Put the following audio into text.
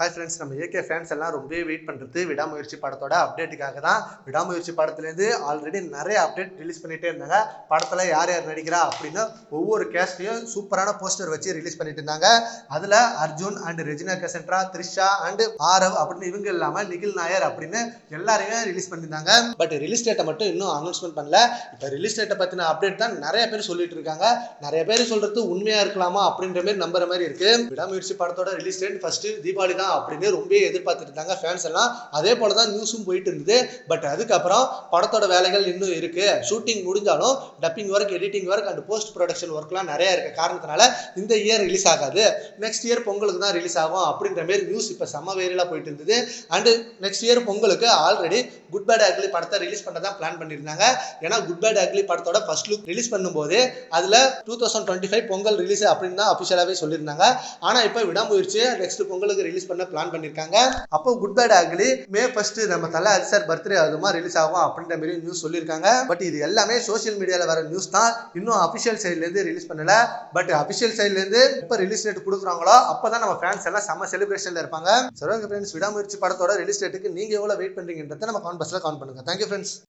Hi friends நம்ம AK fans எல்லாம் ரொம்பவே வெயிட் பண்ணுறது விடாமுயற்சி படத்தோட அப்டேட்டுக்காக தான். விடாமுயற்சி படத்துலேருந்து ஆல்ரெடி நிறைய அப்டேட் ரிலீஸ் பண்ணிகிட்டே இருந்தாங்க. படத்தில் யார் யார் நடிக்கிறா அப்படின்னு ஒவ்வொரு கேஸ்ட்லையும் சூப்பரான போஸ்டர் வச்சு ரிலீஸ் பண்ணிட்டு இருந்தாங்க. அதில் Arjun and Regina Cassandra Trisha and Aarav அப்படின்னு இவங்க இல்லாமல் நிகில் நாயர் அப்படின்னு எல்லாரையுமே ரிலீஸ் பண்ணியிருந்தாங்க. பட் ரிலீஸ் டேட்டை மட்டும் இன்னும் அனௌன்ஸ்மெண்ட் பண்ணல. இப்போ ரிலீஸ் டேட்டை பற்றின அப்டேட் தான் நிறைய பேர் சொல்லிட்டு இருக்காங்க. நிறைய பேர் சொல்கிறது உண்மையாக இருக்கலாமா அப்படின்ற மாதிரி நம்புற மாதிரி இருக்குது விடாமுயற்சி படத்தோட ரிலீஸ் டேட் ஃபஸ்ட்டு தீபாவளி தான் அப்படின்னு ரொம்ப எதிர்பார்த்துட்டு இருந்தாங்க ஃபேன்ஸ் எல்லாம். அதே போல தான் நியூஸும் போயிட்டு இருந்தது பட் அதுக்கப்புறம் படத்தோட வேலைகள் இன்னும் இருக்கு. ஷூட்டிங் முடிஞ்சாலும் dubbing work editing work and post production ஒர்க்லாம் நிறைய இருக்க. காரணத்தினால இந்த இயர் ரிலீஸ் ஆகாது. நெக்ஸ்ட் இயர் பொங்கலுக்கு தான் ரிலீஸ் ஆகும் அப்படின்ற மாதிரி நியூஸ் இப்போ செம்ம வேரியலாக போயிட்டு இருந்தது அண்ட் நெக்ஸ்ட் இயர் பொங்கலுக்கு ஆல்ரெடி குட் பேட் அக்லி படத்தை ரிலீஸ் பண்ண தான் பிளான் பண்ணியிருந்தாங்க. ஏன்னா குட் பேட் அக்லி படத்தோட ஃபர்ஸ்ட் லுக் ரிலீஸ் பண்ணும்போது அதில் two thousand twenty five Pongal release அப்படின்னு தான் அஃபிஷியலாகவே சொல்லியிருந்தாங்க. ஆனால் இப்போ விடாமுயற்சி நெக்ஸ்ட் பொங்கலுக்கு ரிலீஸ் பண்ண பிளான் பண்ணியிருக்காங்க அப்போ good bad ugly May first நம்ம தலை அஜி சார் பர்த்டே அதுமா ரிலீஸ் ஆகும் அப்படின்ற மாதிரி நியூஸ் சொல்லியிருக்காங்க பட் இது எல்லாமே சோஷியல் மீடியாவில் வர நியூஸ் தான். இன்னும் அஃபிஷியல் சைட்லேருந்து ரிலீஸ் பண்ணல. பட் அஃபிஷியல் சைட்லேருந்து இப்போ ரிலீஸ் டேட் கொடுக்குறாங்களோ அப்போ தான் நம்ம ஃபேன்ஸ் எல்லாம் செம்ம செலிப்ரேஷனில் இருப்பாங்க. சரி ஃப்ரெண்ட்ஸ் விடாமுயற்சி படத்தோட ரிலீஸ் டேட்டுக்கு நீங்கள் எவ்வளோ வெயிட் பண்ணுறீங்கன்றத நம்ம கான் பஸ்ஸில் கான் பண்ணுங்க. Thank you friends